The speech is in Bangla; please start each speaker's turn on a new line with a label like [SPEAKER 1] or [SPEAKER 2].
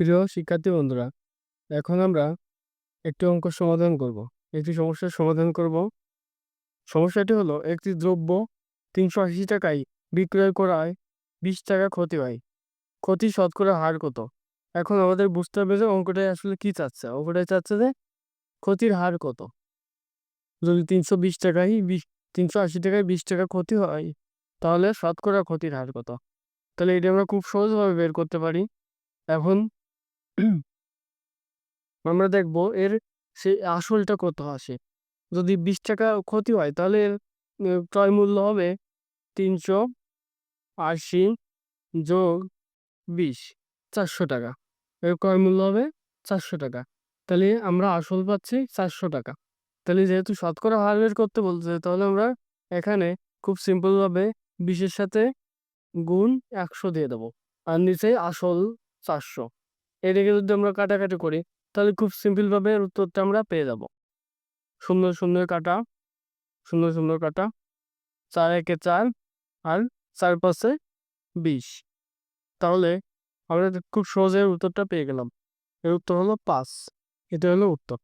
[SPEAKER 1] প্রিয় শিক্ষার্থী বন্ধুরা, এখন আমরা একটি অঙ্ক সমাধান করব। একটি সমস্যার সমাধান করব। সমস্যাটি হলো, একটি দ্রব্য তিনশো আশি টাকায় বিক্রয় করায় বিশ টাকা ক্ষতি হয়। ক্ষতি শতকরা হার কত? এখন আমাদের বুঝতে হবে যে অঙ্কটাই আসলে কি চাচ্ছে। অঙ্কটাই চাচ্ছে যে ক্ষতির হার কত? যদি তিনশো বিশ টাকায় বিশ, তিনশো আশি টাকায় বিশ টাকা ক্ষতি হয়, তাহলে শতকরা ক্ষতির হার কত? তাহলে এটা আমরা খুব সহজভাবে বের করতে পারি। এখন আমরা দেখব এর সে আসলটা কত আসে। যদি বিশ টাকা ক্ষতি হয়, তাহলে এর ক্রয় মূল্য হবে তিনশো আশি যোগ বিশ, চারশো টাকা। এর ক্রয় মূল্য হবে চারশো টাকা। তাহলে আমরা আসল পাচ্ছি চারশো টাকা। তাহলে যেহেতু শতকরা হার বের করতে বলছে, তাহলে আমরা এখানে খুব সিম্পলভাবে বিশের সাথে গুণ একশো দিয়ে দেবো। আর নিচে আসল চারশো। এটাকে যদি আমরা কাটাকাটি করি, তাহলে খুব সিম্পলভাবে উত্তরটা আমরা পেয়ে যাব। সুন্দর সুন্দর কাটা, সুন্দর সুন্দর কাটা, চার একে চার আর চার পাশে বিশ। তাহলে আমরা খুব সহজে উত্তরটা পেয়ে গেলাম। এর উত্তর হলো পাঁচ। এটা হলো উত্তর।